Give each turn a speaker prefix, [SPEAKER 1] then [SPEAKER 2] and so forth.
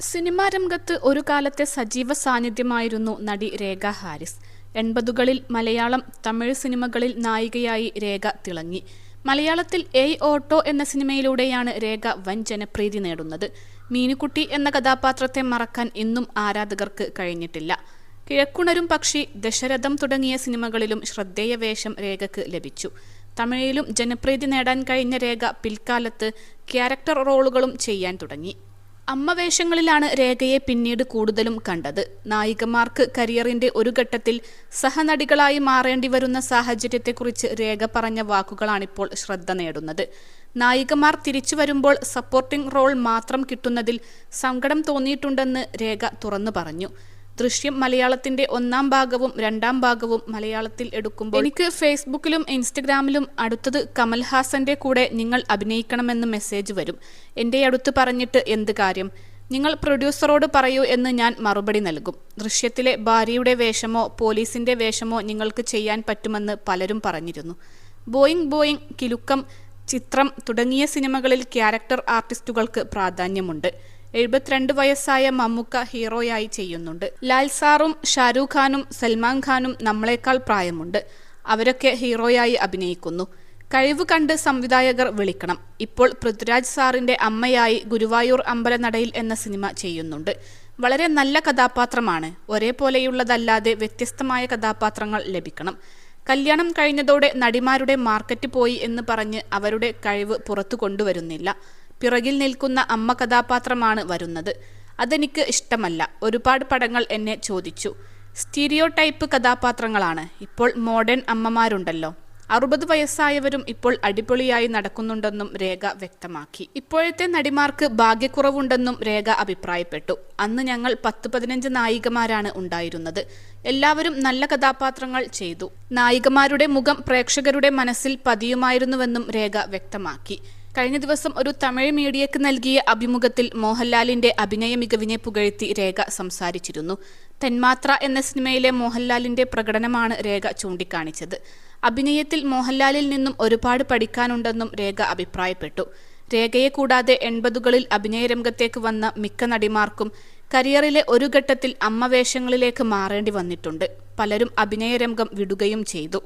[SPEAKER 1] Cinema രംഗത്ത് ഒരു കാലത്തെ സജീവ സാന്നിധ്യമായിരുന്നു നടി രേഖ ഹാരിസ്. എൺപതുകളിൽ മലയാളം തമിഴ് സിനിമകളിൽ നായികയായി രേഖ തിളങ്ങി. മലയാളത്തിൽ എയ് ഓട്ടോ എന്ന സിനിമയിലൂടെയാണ് രേഖ വൻ ജനപ്രീതി നേടുന്നത്. മീനുക്കുട്ടി എന്ന കഥാപാത്രത്തെ മറക്കാൻ ഇന്നും ആരാധകർക്ക് കഴിഞ്ഞിട്ടില്ല. കിഴക്കുണരും പക്ഷി ദശരഥം തുടങ്ങിയ സിനിമകളിലും ശ്രദ്ധേയ വേഷം രേഖയ്ക്ക് ലഭിച്ചു. തമിഴിലും ജനപ്രീതി നേടാൻ കഴിഞ്ഞ രേഖ പിൽക്കാലത്ത് ക്യാരക്ടർ റോളുകളും ചെയ്യാൻ തുടങ്ങി. അമ്മ വേഷങ്ങളിലാണ് രേഖയെ പിന്നീട് കൂടുതലും കണ്ടത്. നായികമാർക്ക് കരിയറിന്റെ ഒരു ഘട്ടത്തിൽ സഹനടികളായി മാറേണ്ടി വരുന്ന സാഹചര്യത്തെക്കുറിച്ച് രേഖ പറഞ്ഞ വാക്കുകളാണിപ്പോൾ ശ്രദ്ധ നേടുന്നത്. നായികമാർ തിരിച്ചു വരുമ്പോൾ സപ്പോർട്ടിംഗ് റോൾ മാത്രം കിട്ടുന്നതിൽ സങ്കടം തോന്നിയിട്ടുണ്ടെന്ന് രേഖ തുറന്നു പറഞ്ഞു. ദൃശ്യം മലയാളത്തിന്റെ ഒന്നാം ഭാഗവും രണ്ടാം ഭാഗവും മലയാളത്തിൽ എടുക്കുമ്പോൾ എനിക്ക് ഫേസ്ബുക്കിലും ഇൻസ്റ്റഗ്രാമിലും അടുത്തത് കമൽഹാസന്റെ കൂടെ നിങ്ങൾ അഭിനയിക്കണമെന്ന് മെസ്സേജ് വരും. എന്റെ അടുത്ത് പറഞ്ഞിട്ട് എന്ത് കാര്യം? നിങ്ങൾ പ്രൊഡ്യൂസറോട് പറയൂ എന്ന് ഞാൻ മറുപടി നൽകും. ദൃശ്യത്തിലെ ഭാര്യയുടെ വേഷമോ പോലീസിന്റെ വേഷമോ നിങ്ങൾക്ക് ചെയ്യാൻ പറ്റുമെന്ന് പലരും പറഞ്ഞിരുന്നു. ബോയിങ് ബോയിങ് കിലുക്കം ചിത്രം തുടങ്ങിയ സിനിമകളിൽ ക്യാരക്ടർ ആർട്ടിസ്റ്റുകൾക്ക് പ്രാധാന്യമുണ്ട്. എഴുപത്തിരണ്ട് വയസ്സായ മമ്മുക്ക ഹീറോയായി ചെയ്യുന്നുണ്ട്. ലാൽ സാറും ഷാരൂഖ് ഖാനും സൽമാൻ ഖാനും നമ്മളെക്കാൾ പ്രായമുണ്ട്. അവരൊക്കെ ഹീറോയായി അഭിനയിക്കുന്നു. കഴിവ് കണ്ട് സംവിധായകർ വിളിക്കണം. ഇപ്പോൾ പൃഥ്വിരാജ് സാറിന്റെ അമ്മയായി ഗുരുവായൂർ അമ്പലനടയിൽ എന്ന സിനിമ ചെയ്യുന്നുണ്ട്. വളരെ നല്ല കഥാപാത്രമാണ്. ഒരേപോലെയുള്ളതല്ലാതെ വ്യത്യസ്തമായ കഥാപാത്രങ്ങൾ ലഭിക്കണം. കല്യാണം കഴിഞ്ഞതോടെ നടിമാരുടെ മാർക്കറ്റ് പോയി എന്ന് പറഞ്ഞ് അവരുടെ കഴിവ് പുറത്തു കൊണ്ടുവരുന്നില്ല. പിറകിൽ നിൽക്കുന്ന അമ്മ കഥാപാത്രമാണ് വരുന്നത്. അതെനിക്ക് ഇഷ്ടമല്ല. ഒരുപാട് പടങ്ങൾ എന്നെ ചോദിച്ചു. സ്റ്റീരിയോ ടൈപ്പ് കഥാപാത്രങ്ങളാണ്. ഇപ്പോൾ മോഡേൺ അമ്മമാരുണ്ടല്ലോ. അറുപത് വയസ്സായവരും ഇപ്പോൾ അടിപൊളിയായി നടക്കുന്നുണ്ടെന്നും രേഖ വ്യക്തമാക്കി. ഇപ്പോഴത്തെ നടിമാർക്ക് ഭാഗ്യക്കുറവുണ്ടെന്നും രേഖ അഭിപ്രായപ്പെട്ടു. അന്ന് ഞങ്ങൾ പത്ത് പതിനഞ്ച് നായികമാരാണ് ഉണ്ടായിരുന്നത്. എല്ലാവരും നല്ല കഥാപാത്രങ്ങൾ ചെയ്തു. നായികമാരുടെ മുഖം പ്രേക്ഷകരുടെ മനസ്സിൽ പതിയുമായിരുന്നുവെന്നും രേഖ വ്യക്തമാക്കി. കഴിഞ്ഞ ദിവസം ഒരു തമിഴ് മീഡിയയ്ക്ക് നൽകിയ അഭിമുഖത്തിൽ മോഹൻലാലിന്റെ അഭിനയ മികവിനെ പുകഴ്ത്തി രേഖ സംസാരിച്ചിരുന്നു. തെന്മാത്ര എന്ന സിനിമയിലെ മോഹൻലാലിന്റെ പ്രകടനമാണ് രേഖ ചൂണ്ടിക്കാണിച്ചത്. അഭിനയത്തിൽ മോഹൻലാലിൽ നിന്നും ഒരുപാട് പഠിക്കാനുണ്ടെന്നും രേഖ അഭിപ്രായപ്പെട്ടു. രേഖയെ കൂടാതെ എൺപതുകളിൽ അഭിനയ രംഗത്തേക്ക് വന്ന മിക്ക നടിമാർക്കും കരിയറിലെ ഒരു ഘട്ടത്തിൽ അമ്മവേഷങ്ങളിലേക്ക് മാറേണ്ടി വന്നിട്ടുണ്ട്. പലരും അഭിനയരംഗം വിടുകയും ചെയ്തു.